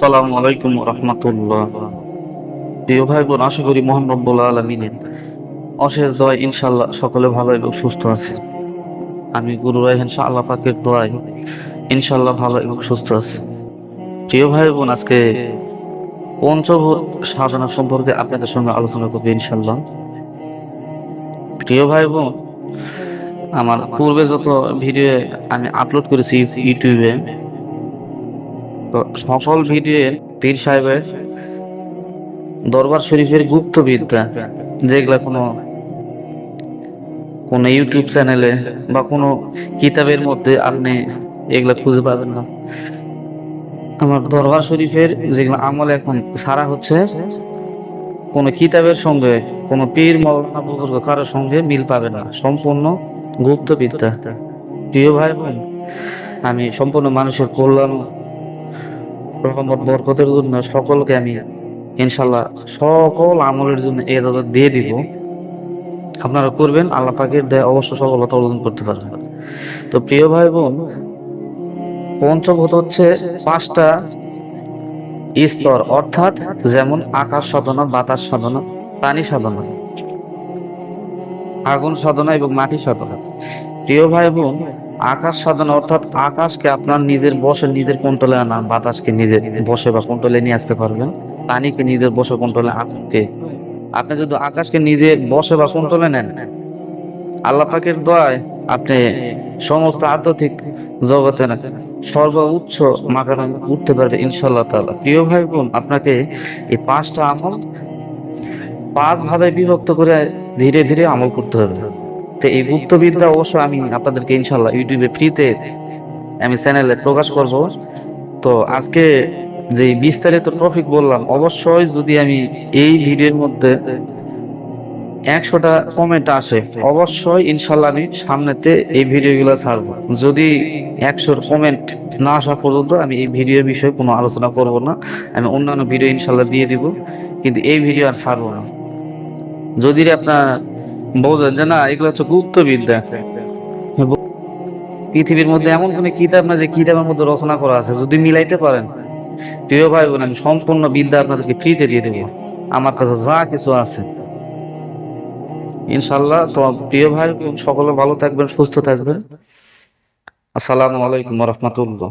সালামু আলাইকুম রহমতুল্লাহ। প্রিয় ভাই বোন আশা করি রব্বুল আলমিনের অশেষ ইনশাল্লাহ সকলে ভালো এবং সুস্থ আছে। আমি গুরু শাহ আল্লাহ পাকের ইনশাল্লাহ ভালো এবং সুস্থ আছে। প্রিয় ভাই বোন আজকে পঞ্চভূত সাধনা সম্পর্কে আপনাদের সঙ্গে আলোচনা করব ইনশাল্লাহ প্রিয় ভাই বোন আমার পূর্বে যত ভিডিও আমি আপলোড করেছি ইউটিউবে তো সকল ভিডিও পীর সাহেবের দরবার শরীফের গুপ্ত বিদ্যা যেগুলা কোনো কোনো ইউটিউব চ্যানেলে বা কোনো কিতাবের মধ্যে আপনি এগুলা খুঁজে পাবেন না। আমার দরবার শরীফের যেগুলো আমল এখন সারা হচ্ছে, কোনো কিতাবের সঙ্গে, কোনো পীর মৌলানা কারোর সঙ্গে মিল পাবে না। সম্পূর্ণ গুপ্ত বিদ্যা প্রিয় ভাই বোন, আমি সম্পূর্ণ মানুষের কল্যাণ রহমত, বরকতের জন্য সকলকে আমি ইনশাল্লাহ সকল আমলের জন্য এই এজাজত দিয়ে দিব। আপনারা করবেন, আল্লাহ পাকের দেয় অবশ্য সফলতা অর্জন করতে পারবেন। তো প্রিয় ভাই বোন পঞ্চভূত হচ্ছে পাঁচটা স্তর, অর্থাৎ যেমন আকাশ সাধনা, বাতাস সাধনা প্রাণী সাধনা, আগুন সাধনা এবং মাটি সাধনা। প্রিয় ভাই বোন আকাশ সাধনা অর্থাৎ আকাশকে আপনার নিজের বসে, নিজের কন্ট্রোলে আনা বাতাসকে নিজের বসে বা কন্ট্রোলে নিয়ে আসতে পারবেন। পানিকে নিজের বসে কন্ট্রোলে আগুনকে আপনি যদি আকাশকে নিজের বসে বা কন্ট্রোলে নেন, আল্লাহ পাকের দোয়ায় আপনি সমস্ত আধ্যাত্মিক জগতে না সর্বোচ্চ মাকার উঠতে পারবে ইনশাল্লাহ তাআলা। প্রিয় ভাই বোন, আপনাকে এই পাঁচটা আমল পাঁচ ভাবে বিভক্ত করে ধীরে ধীরে আমল করতে হবে। তো এই গুপ্ত বিদ্যা অবশ্য আমি আপনাদেরকে ইনশাল্লাহ ইউটিউবে ফ্রিতে আমি চ্যানেলে প্রকাশ করব। তো আজকে যে বিস্তারিত টপিক বললাম, অবশ্যই যদি আমি এই ভিডিওর মধ্যে একশোটা কমেন্ট আসে, অবশ্যই ইনশাল্লাহ আমি সামনেতে এই ভিডিওগুলো ছাড়বো। যদি একশোর কমেন্ট না আসা পর্যন্ত আমি এই ভিডিও বিষয়ে কোনো আলোচনা করব না। আমি অন্যান্য ভিডিও ইনশাল্লাহ দিয়ে দিব, কিন্তু এই ভিডিও আর ছাড়বো না। যদি আপনার বোঝেন যে না, এগুলো হচ্ছে গুপ্ত বিদ্যা পৃথিবীর মধ্যে এমন কোনো কিতাব না যে কিতাবের মধ্যে রচনা করা আছে, যদি মিলাইতে পারেন। প্রিয় ভাই বোন আমি সম্পূর্ণ বিদ্যা আপনাদেরকে ফ্রিতে দিয়ে দেবো। আমার কাছে যা কিছু আছে। ইনশাল্লাহ তো প্রিয় ভাই সকলে ভালো থাকবেন, সুস্থ থাকবেন। আসসালামু আলাইকুম রহমতুল্লাহ।